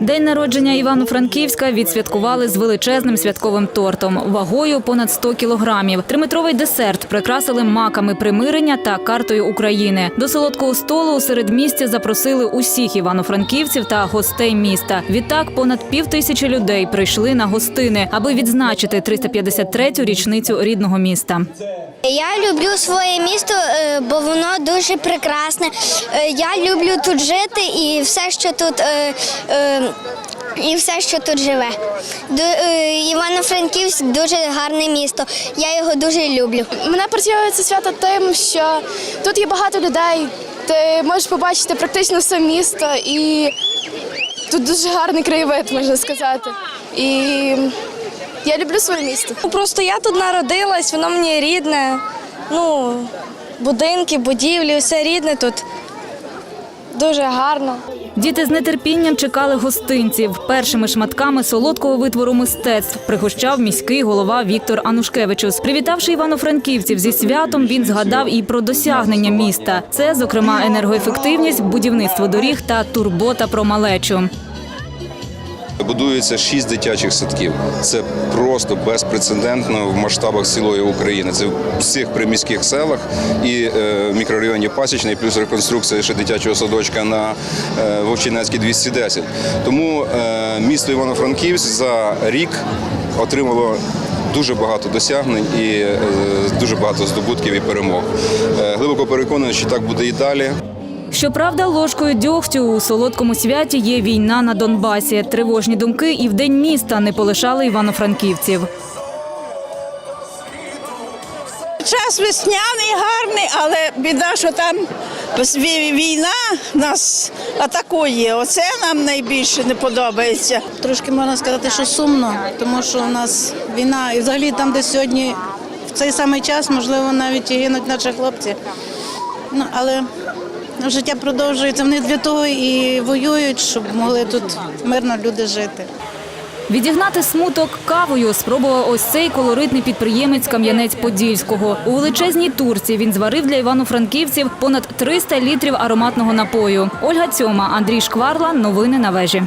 День народження Івано-Франківська відсвяткували з величезним святковим тортом вагою понад 100 кілограмів. Триметровий десерт прикрасили маками примирення та картою України. До солодкого столу у середмістя запросили усіх івано-франківців та гостей міста. Відтак понад пів тисячі людей прийшли на гостини, аби відзначити 353-ю річницю рідного міста. Я люблю своє місто, е, бо воно дуже прекрасне. Е, Я люблю тут жити і все, що тут. І все, що тут живе. Е, Івано-Франківськ дуже гарне місто. Я його дуже люблю. Мене працює це свято тим, що тут є багато людей. Ти можеш побачити практично все місто, і тут дуже гарний краєвид, можна сказати. І я люблю своє місто. Ну, Просто я тут народилась, воно мені рідне. Ну, будинки, будівлі, все рідне тут. Дуже гарно. Діти з нетерпінням чекали гостинців. Першими шматками солодкого витвору мистецтв пригощав міський голова Віктор Анушкевичус. Привітавши івано-франківців зі святом, він згадав і про досягнення міста. Це, зокрема, енергоефективність, будівництво доріг та турбота про малечу. Будується шість дитячих садків. Це просто безпрецедентно в масштабах цілої України. Це в всіх приміських селах і е, в мікрорайоні Пасічний, плюс реконструкція ще дитячого садочка на е, Вовчинецькій 210. Тому е, місто Івано-Франківськ за рік отримало. Дуже багато досягнень і дуже багато здобутків і перемог. Глибоко переконаний, що так буде і далі. Щоправда, ложкою дьогтю у солодкому святі є війна на Донбасі. Тривожні думки і в день міста не полишали івано-франківців. Час весняний, гарний, але біда, що там війна нас атакує. Оце нам найбільше не подобається. Трошки можна сказати, що сумно, тому що у нас війна, і взагалі там, де сьогодні в цей самий час, можливо, навіть і гинуть наші хлопці. Ну, але життя продовжується. Вони для того і воюють, щоб могли тут мирно люди жити. Відігнати смуток кавою спробував ось цей колоритний підприємець Кам'янець-Подільського. У величезній турці він зварив для івано-франківців понад 300 літрів ароматного напою. Ольга Цьома, Андрій Шкварла. Новини на вежі.